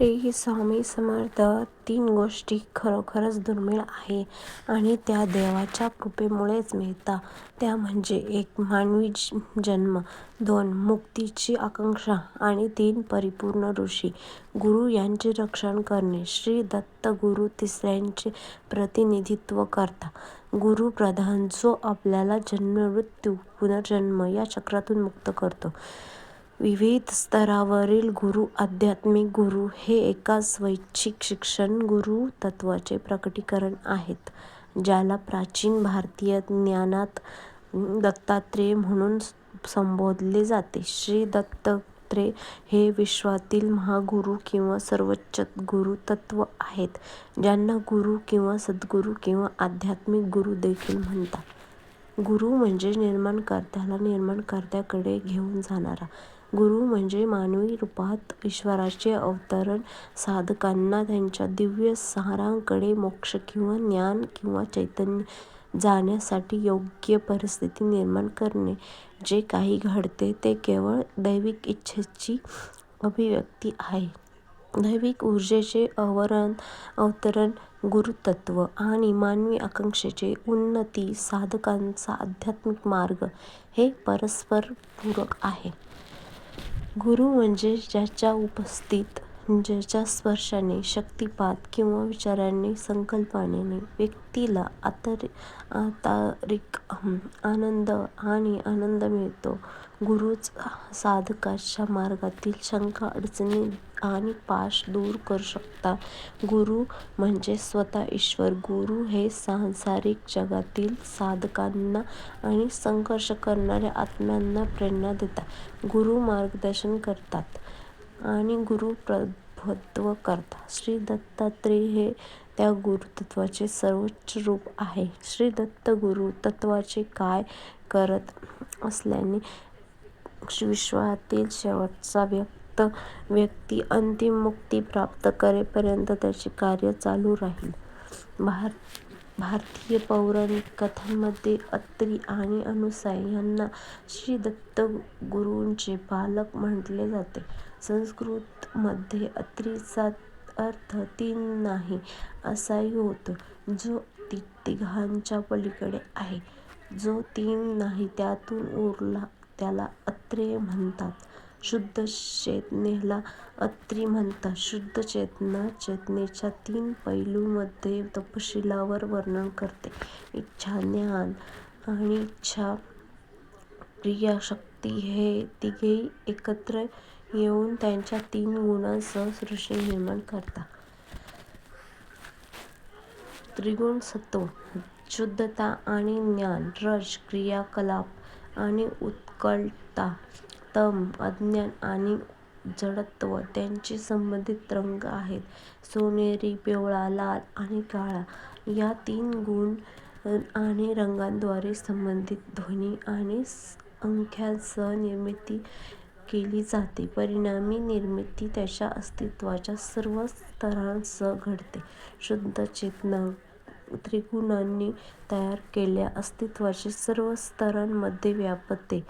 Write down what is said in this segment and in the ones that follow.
श्री स्वामी समर्थ तीन गोष्टी खरोखरच दुर्मिळ आहे आणि त्या देवाच्या कृपेमुळेच मिळतात त्या म्हणजे एक मानवी जन्म दोन मुक्तीची आकांक्षा आणि तीन परिपूर्ण ऋषी. गुरु यांचे रक्षण करणे श्री दत्त गुरु तिसऱ्यांचे प्रतिनिधित्व करतात गुरु प्रधान जो आपल्याला जन्म मृत्यू पुनर्जन्म या चक्रातून मुक्त करतो. विविध स्तरावरील गुरु आध्यात्मिक गुरु हे एका स्वैच्छिक शिक्षण गुरु तत्त्वाचे प्रकटीकरण आहेत ज्याला प्राचीन भारतीय ज्ञानात दत्तात्रेय म्हणून संबोधले जाते. श्री दत्तात्रेय हे विश्वातील महागुरु किंवा सर्वोच्च गुरु तत्त्व आहेत ज्यांना गुरु किंवा सद्गुरु किंवा आध्यात्मिक गुरु देखील म्हणतात. गुरु म्हणजे निर्माणकर्त्याला निर्माणकर्त्याकडे घेऊन जाणारा गुरु म्हणजे मानवी रूपात ईश्वराचे अवतरण साधकांना त्यांच्या दिव्य सारांकडे मोक्ष किंवा ज्ञान किंवा चैतन्य जाण्यासाठी योग्य परिस्थिती निर्माण करणे. जे काही घडते ते केवळ दैविक इच्छेची अभिव्यक्ती आहे. दैविक ऊर्जेचे अवतरण गुरुतत्त्व आणि मानवी आकांक्षेचे उन्नती साधकांचा आध्यात्मिक मार्ग हे परस्परपूरक आहे. गुरु म्हणजे ज्याच्या उपस्थित. ज्याच्या स्पर्शाने शक्तिपात किंवा विचाराने संकल्पनेने व्यक्तीला आंतरिक आनंद आणि आनंद मिळतो. गुरुच साधकाच्या मार्गातील शंका अडचणी आणि पाश दूर करू शकतात गुरु म्हणजे स्वतः ईश्वर. गुरु हे सांसारिक जगातील साधकांना आणि संघर्ष करणाऱ्या आत्म्यांना प्रेरणा देतात. गुरु मार्गदर्शन करतात. आणि गुरु प्रभुत्व करतात श्री दत्तात्रेय हे त्या गुरुतत्त्वाचे सर्वोच्च रूप आहे. श्री दत्त गुरु कार्य करत असल्याने विश्वातील शेवटचा व्यक्ती अंतिम मुक्ती प्राप्त करेपर्यंत त्याचे कार्य चालू राहील. भारतीय पौराणिक कथांमध्ये अत्री आणि अनसूया यांना श्री दत्तगुरूंचे पालक म्हटले जाते. संस्कृतमध्ये अत्रीचा अर्थ तीन नाही असाही होतो. जो तिघांच्या पलीकडे आहे जो तीन नाही त्यातून उरला त्याला अत्रेय म्हणतात. शुद्ध चेतनेला अत्री म्हणतात. शुद्ध चेतना चेतनेच्या तीन पैलूमध्ये तपशिलावर वर्णन करते. इच्छा ज्ञान आणि इच्छा क्रियाशक्ती हे तिघेही एकत्र येऊन त्यांच्या तीन गुणांसह सृष्टी निर्माण करतात त्रिगुण सत्व शुद्धता आणि ज्ञान रज क्रियाकलाप आणि उत्कटता तम अज्ञान आणि जडत्व त्यांचे संबंधित रंग आहेत. सोनेरी पिवळा लाल आणि काळा या तीन गुण आणि रंगांद्वारे संबंधित ध्वनी आणि अंख्यांसह निर्मिती केली जाते. परिणामी निर्मिती त्याच्या अस्तित्वाच्या सर्व स्तरांसह घडते. शुद्ध चेतना त्रिगुणांनी तयार केलेल्या अस्तित्वाचे सर्व स्तरांमध्ये व्यापते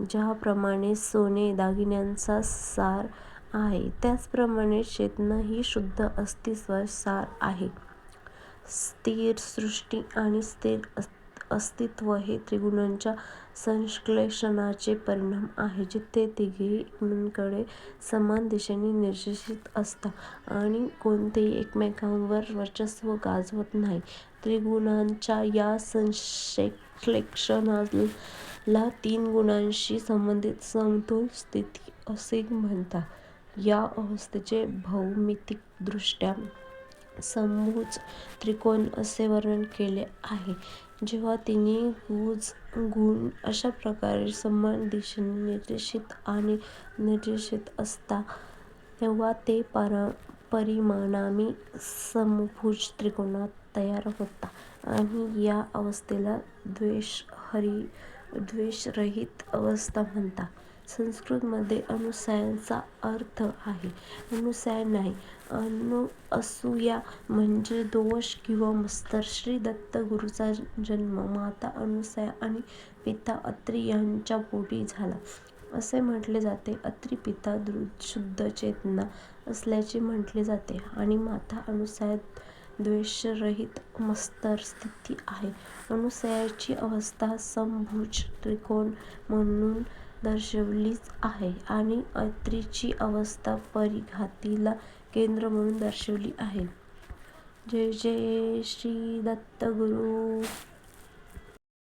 ज्याप्रमाणे सोने दागिन्यांचा सार आहे. त्याचप्रमाणे चेतना ही शुद्ध अस्तित्वाचा सार आहे. स्थिर सृष्टी आणि स्थिर अस्तित्व अस्तित्व हे त्रिगुणांच्या संश्लेषणाचे परिणाम आहे जिथे तिघेही एकमेकांकडे समान दिशेने निर्देशित असतात आणि कोणतेही एकमेकांवर वर्चस्व गाजवत नाही. त्रिगुणांच्या या संश्लेषणाला तीन गुणांशी संबंधित समतोल स्थिती असे म्हणतात. या अवस्थेचे भौमितिकदृष्ट्या समभुज त्रिकोण असे वर्णन केले आहे. जेव्हा तिने भुज गुण अशा प्रकारे समान दिशेने निर्देशित आणि निर्देशित असतात तेव्हा ते परिणामी समभुज त्रिकोणात तयार होतात आणि या अवस्थेला द्वेषरहित अवस्था म्हणतात. संस्कृतमध्ये अनुसयांचा अर्थ आहे. अनुसय नाही. अनु असूया म्हणजे दोष किंवा मत्सर श्री दत्त गुरुचा जन्म माता अनुसया आणि पिता अत्री यांच्या पोटी झाला. असे म्हटले जाते. अत्री पिता शुद्ध चेतना असल्याचे म्हटले जाते आणि माता अनुसयात द्वेषरहित मस्तर स्थिती आहे. अनुसयाची अवस्था समभुज त्रिकोण म्हणून दर्शवलीच आहे आणि अत्रीची अवस्था परिघातीला केंद्र म्हणून दर्शवली आहे. जय जय श्री दत्तगुरू